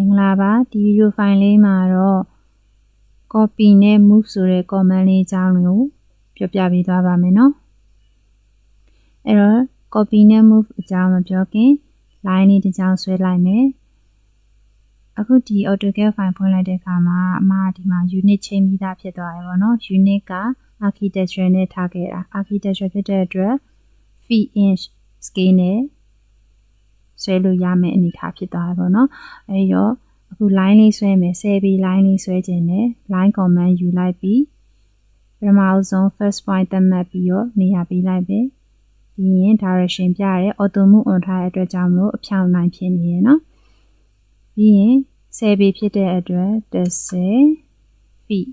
င်္ဂလာပါဒီဗီဒီယိုဖိုင်လေးမှာတော့ copy နဲ့ move ဆိုတဲ့ command လေးအကြောင်းကိုပြောပြပေးသွားပါမယ်နော်အဲ့တော့ copy နဲ့ move အကြောင်းမပြောခင် line လေးတစ်ကြောင်းဆွဲလိုက်မယ်အခုဒီ AutoCAD file ဖွင့်လိုက်တဲ့အခါမှာအမဒီမှာ unit ချိန်ပြီးသားဖြစ်သွားတယ်ပေါ့နော် unit က architecture နဲ့ထားခဲ့တာ architecture ဖြစ်တဲ့အတွက် feet inch scale နဲ့ ဆွဲလို့ရမယ့်အနေအထားဖြစ်သွားတယ်ပေါ့နော်အဲဒီတော့အခု line လေးဆွဲမယ်10 b line လေးဆွဲခြင်းနဲ့ line command ယူလိုက်ပြီးပထမဆုံး first point သတ်မှတ်ပြီးတော့နေရာပေးလိုက်ပဲပြီးရင် direction ပြရဲ auto move on ထားတဲ့အတွက်ကြောင့်မလို့အဖြောင်းနိုင်ဖြစ်နေရယ်နော်ပြီးရင်10 b ဖြစ်တဲ့အတွက်10 feet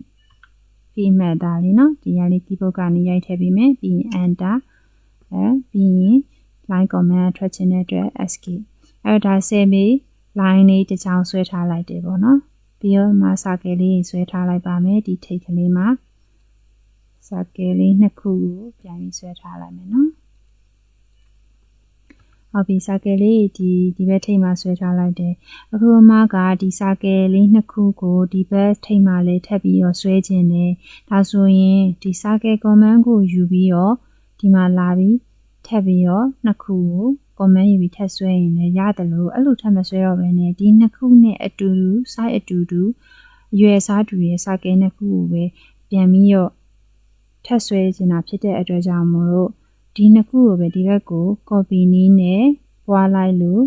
feet မှတ်တာလေးနော်ဒီရလေး keyboard ကနေရိုက်ထည့်ပြီးမယ်ပြီးရင် enter အဲပြီးရင် line command ထွက်ခြင်းတဲ့အတွက် escape အဲ့ဒါဆယ်မီ line လေးတစ်ချောင်းဆွဲထားလိုက်တယ်ပေါ့နော်ပြီးတော့မှာစာကယ်လေးဆွဲထားလိုက်ပါမယ်ဒီထိတ်ကလေးမှာစာကယ်လေးနှစ်ခုကိုပြန်ပြီးဆွဲထားလိုက်မယ်နော်ဟုတ်ပြီစာကယ်လေးဒီဒီဘက်ထိတ်မှာဆွဲထားလိုက်တယ်အခုအမကဒီစာကယ်လေးနှစ်ခုကိုဒီဘက်ထိတ်မှာလေးထပ်ပြီးတော့ဆွဲခြင်းတယ်ဒါဆိုရင်ဒီစာကယ် command ကိုယူပြီးတော့ဒီမှာလာပြီး ထပ်ပြီးတော့နှစ်ခုကို comment ယူပြီးထပ်ဆွဲရင်လည်းရတယ်လို့အဲ့လိုထပ်မဆွဲတော့ဘဲနဲ့ဒီနှစ်ခုနဲ့အတူတူ site အတူတူရွယ်စားတူရဲ့စာကဲနှစ်ခုကိုပဲပြန်ပြီးတော့ထပ်ဆွဲနေတာဖြစ်တဲ့အတွက်ကြောင့်မို့လို့ဒီနှစ်ခုကိုပဲဒီဘက်ကို copy နည်းနဲ့ပွားလိုက်လို့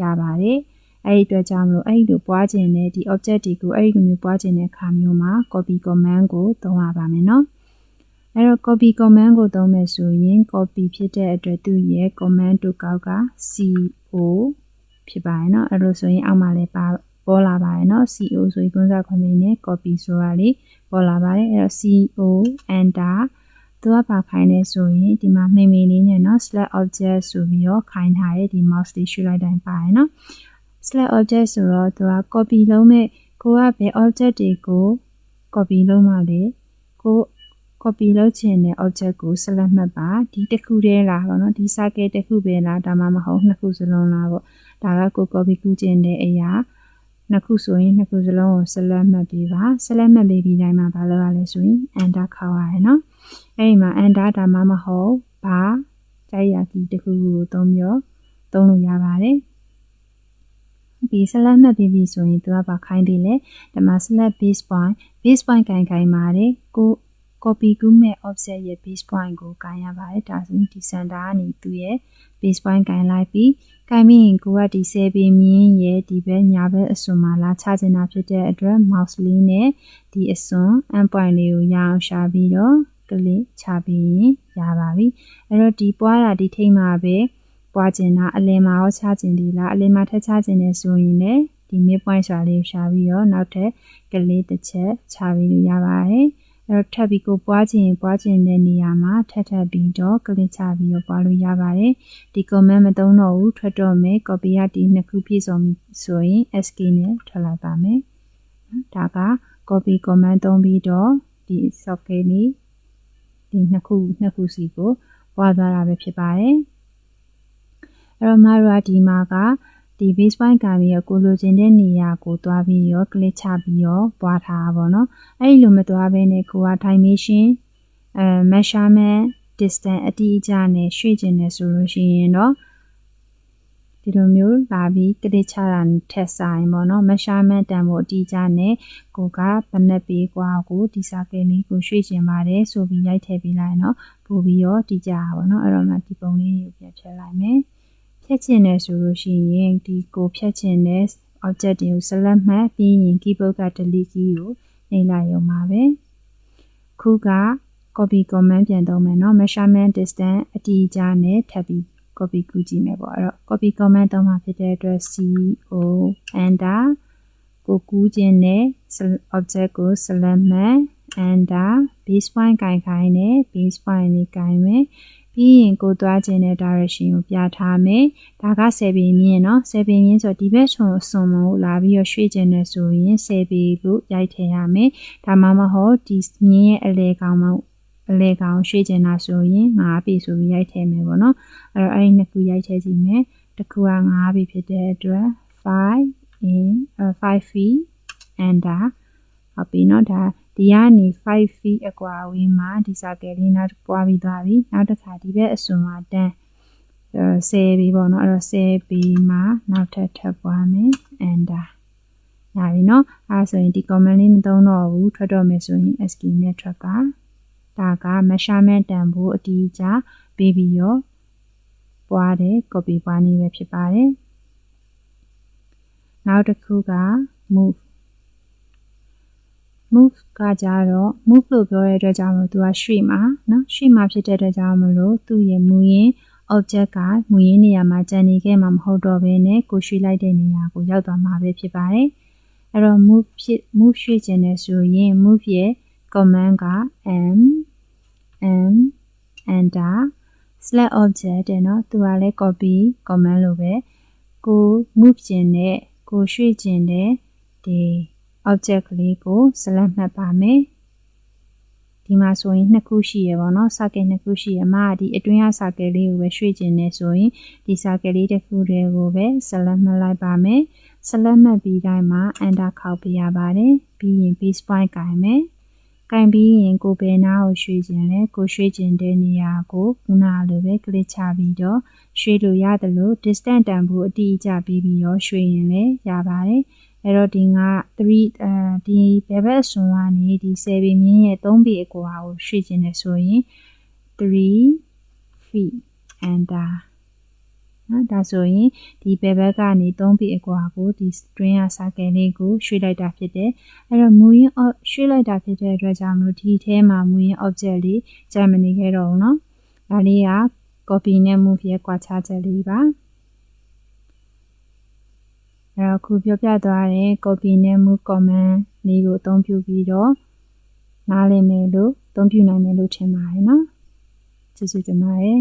ရပါတယ်အဲ့ဒီအတွက်ကြောင့်မလို့အဲ့ဒီလိုပွားခြင်းနဲ့ဒီ object တွေကိုအဲ့ဒီလိုမျိုးပွားခြင်းတဲ့အခါမျိုးမှာ copy command ကိုသုံးရပါမယ်နော် အဲ့တော့ copy command ကိုသုံးမယ်ဆိုရင် copy ဖြစ်တဲ့အတွက်သူ့ရဲ့ command တူကောက်က co ဖြစ်ပါတယ်เนาะအဲ့လိုဆိုရင်အောက်မှာလည်းပါပေါ်လာပါတယ်เนาะ co ဆိုရင်ကွန်ဆာခွန်နေနဲ့ copy ဆိုတာလေးပေါ်လာပါတယ်အဲ့တော့ co enter သူကပါခိုင်းနေဆိုရင်ဒီမှာမိမိလေးနဲ့เนาะ select object ဆိုပြီးတော့ခိုင်းထားတဲ့ဒီ mouse လေးရွှေ့လိုက်တိုင်းပါတယ်เนาะ select object ဆိုတော့သူက copy လုံးမဲ့ကိုကဘယ် object တွေကို copy လုံးမှလဲကို copy လုပ်ချင်တဲ့ object ကို select မှတ်ပါဒီတစ်ခုတည်းလားပေါ့နော်ဒီ circle တစ်ခုပဲလားဒါမှမဟုတ်နှစ်ခုစလုံးလားပေါ့ဒါကကို copy ကူးချင်တဲ့အရာနှစ်ခုဆိုရင်နှစ်ခုစလုံးကို select မှတ်ပြီးပါ select မှတ်ပြီးပြီးတိုင်းမှာဘာလုပ်ရလဲဆိုရင် enter ခေါက်ရတယ်နော်အဲ့ဒီမှာ enter ဒါမှမဟုတ်ဘာကြိုက်ရကီတစ်ခုကိုသုံးပြီးတော့သုံးလို့ရပါတယ်ဒီ select မှတ်ပြီးပြီဆိုရင်သူကပါခိုင်းသေးလဲဒီမှာ select base point base point ကင်ခိုင်းပါတယ်ကို copy ကူးမဲ့ offset ရဲ့ base point ကိုကန်ရပါတယ်ဒါဆိုရင်ဒီ center ကနေသူ့ရဲ့ base point ကန်လိုက်ပြီးကန်ပြီးရင်ကိုကဒီ10ပေမြင်းရဲ့ဒီဘက်ညာဘက်အစွန်မှာလာချချင်တာဖြစ်တဲ့အတွက် mouse လေးနဲ့ဒီအစွန် end point လေးကိုရအောင်ရှာပြီးတော့ကလစ်ချပြီးရင်ရပါပြီအဲ့တော့ဒီပွားတာဒီထိတ်မှာပဲပွားကျင်တာအလယ်မှာရောချကျင်ဒီလားအလယ်မှာထက်ချကျင်နေဆိုရင်လည်းဒီ mid point ရှာလေးရှာပြီးတော့နောက်ထပ်ကလေးတစ်ချက်ချပြီးလို့ရပါတယ် အဲ့တော့ထပ်ပြီးကိုပွားခြင်းပွားခြင်းတဲ့နေရာမှာထပ်ထပ်ပြီးတော့ကလစ်ချပြီးတော့ပွားလို့ရပါတယ်ဒီ comment မသုံးတော့ဘူးထွက်တော့မယ် copy ရဒီနှစ်ခုပြည့်စုံပြီဆိုရင် sk နဲ့ထွက်လိုက်ပါမယ်ဒါက copy comment သုံးပြီးတော့ဒီ software လေးဒီနှစ်ခုနှစ်ခုစီကိုပွားသွားတာပဲဖြစ်ပါတယ်အဲ့တော့မတို့ကဒီမှာက ဒီ base point ကပြီးတော့ကိုလိုချင်တဲ့နေရာကိုတွားပြီးရော click ချပြီးရောပွားထားပါတော့။အဲ့ဒီလိုမတွားဘဲနဲ့ကိုက dimension အဲ measurement distance အတိအကျနဲ့ရွှေ့ကျင်နေဆိုလို့ရှိရင်တော့ဒီလိုမျိုးလာပြီး click ချတာထက်ဆိုင်ပေါ့နော် measurement တန်ဖို့အတိအကျနဲ့ကိုကဘယ်နဲ့ပေးကွာကိုဒီစာကလေးကိုရွှေ့ကျင်ပါတယ်ဆိုပြီးရိုက်ထည့်ပေးလိုက်နော်ပို့ပြီးတော့တိကျပါပေါ့နော်အဲ့တော့မှဒီပုံလေးကိုပြန်ဖြတ်လိုက်မယ်။ ဖြတ်ချင်တယ်ဆိုလို့ရှိရင်ဒီကိုဖြတ်ချင်တဲ့ object တွေကို select မှတ်ပြီးရင် keyboard က delete key ကိုနှိပ်လိုက်ရုံပါပဲခုက copy command ပြန်သုံးမယ်เนาะ measurement distance အတိအကျနဲ့ထပ်ပြီး copy ကူးကြည့်မယ်ပေါ့အဲ့တော့ copy command သုံးမှာဖြစ်တဲ့အတွက် co enter ကိုကူးခြင်းနဲ့ object ကို select မှတ် enter base point ကင်ခိုင်းနဲ့ base point လေးကင်မယ် ပြီးရင်ကိုသွားခြင်းတဲ့ direction ကိုပြထားမယ်ဒါက10ပေမြင့်เนาะ10ပေမြင့်ဆိုဒီဘက်ဆွန်ဆွန်မကိုလာပြီးတော့ရွှေ့ခြင်းနဲ့ဆိုရင်10ပေလို့ရိုက်ထည့်ရမယ်ဒါမှမဟုတ်ဒီမြင့်ရဲ့အလဲကောင်မအလဲကောင်ရွှေ့ခြင်းတာဆိုရင်9ပေဆိုပြီးရိုက်ထည့်မယ်ပေါ့နော်အဲ့တော့အဲ့ဒီနှစ်ခုရိုက်ထည့်ကြည့်မယ်တစ်ခုက9ပေဖြစ်တဲ့အတွက်5 in uh, 5 feet under ဟုတ်ပြီเนาะဒါ ဒီကနေ5 feet အကွာအဝေးမှာဒီစာကယ်လေးနောက်ပွားပြီးသွားပြီနောက်တစ်ခါဒီဘက်အစွန်ကတန်းဆယ်ပြီပေါ့နော်အဲ့တော့ဆယ်ပြီမှာနောက်ထပ်ထပ်ပွားမယ် enter ရပြီနော်အဲ့ဆိုရင်ဒီ command လေးမသုံးတော့ဘူးထွက်တော့မယ်ဆိုရင် sk နဲ့ထွက်ပါဒါက measurement တန်ဖိုးအတီးကြပေးပြီးရောပွားတယ် copy ပွားနေပဲဖြစ်ပါတယ်နောက်တစ်ခုက move move ကကြတော့ move လို့ပြောတဲ့အတွက်ကြောင့်မလို့သူကရွှေ့မှာเนาะရွှေ့မှာဖြစ်တဲ့အတွက်ကြောင့်မလို့သူ့ရဲ့မူရင်း object ကမူရင်းနေရာမှာကျန်နေခဲ့မှာမဟုတ်တော့ဘဲနဲ့ကိုရွှေ့လိုက်တဲ့နေရာကိုရောက်သွားမှာပဲဖြစ်ပါတယ်အဲ့တော့ move ဖြစ် move ရွှေ့ခြင်းနဲ့ဆိုရင် move ရဲ့ command က m m enter select object တဲ့เนาะသူကလည်း copy command လို့ပဲကို move ခြင်းနဲ့ကိုရွှေ့ခြင်းနဲ့ဒီ object ကလေးကို select မှတ်ပါမယ်ဒီမှာဆိုရင်နှစ်ခုရှိရပါတော့ circle နှစ်ခုရှိရမှာဒီအတွင်းက circle လေးကိုပဲရွှေ့ခြင်းနဲ့ဆိုရင်ဒီ circle လေးတစ်ခုတည်းကိုပဲ select မှတ်လိုက်ပါမယ် select မှတ်ပြီးတိုင်းမှာ enter ခောက်ပြရပါတယ်ပြီးရင် base point ကင်မယ်ကင်ပြီးရင်ကိုဘယ်နာကိုရွှေ့ခြင်းလဲကိုရွှေ့ခြင်းတဲ့နေရာကိုခုနလိုပဲ click ချပြီးတော့ရွှေ့လို့ရတယ်လို့ distance တန်ဖိုးအတိအကျပြီးပြီးတော့ရွှေ့ရင်လည်းရပါတယ် အဲ့တော့ဒီက3အဲဒီဘယ်ဘက်ဆွန်ကနေဒီ7ပေမြင်းရဲ့3ပေအကွာကိုရွှေ့ခြင်းနဲ့ဆိုရင်3 feet enter နော်ဒါဆိုရင်ဒီဘယ်ဘက်ကနေ3ပေအကွာကိုဒီ string က circle လေးကိုရွှေ့လိုက်တာဖြစ်တယ်အဲ့တော့မူရင်းရွှေ့လိုက်တာဖြစ်တဲ့အတွက်ကြောင့်မလို့ဒီထဲမှာမူရင်း object လေးဂျာမနီခဲ့တော့ဘူးเนาะဒါလေးက copy နဲ့ move ရဲ့ကွာခြားချက်လေးပါ အခုပြောပြသွားတဲ့ copy နဲ့ move command လေးကိုအသုံးပြုပြီးတော့နားလည်မယ်လို့အသုံးပြုနိုင်မယ်လို့ထင်ပါတယ်နော်ကျေးဇူးတင်ပါတယ်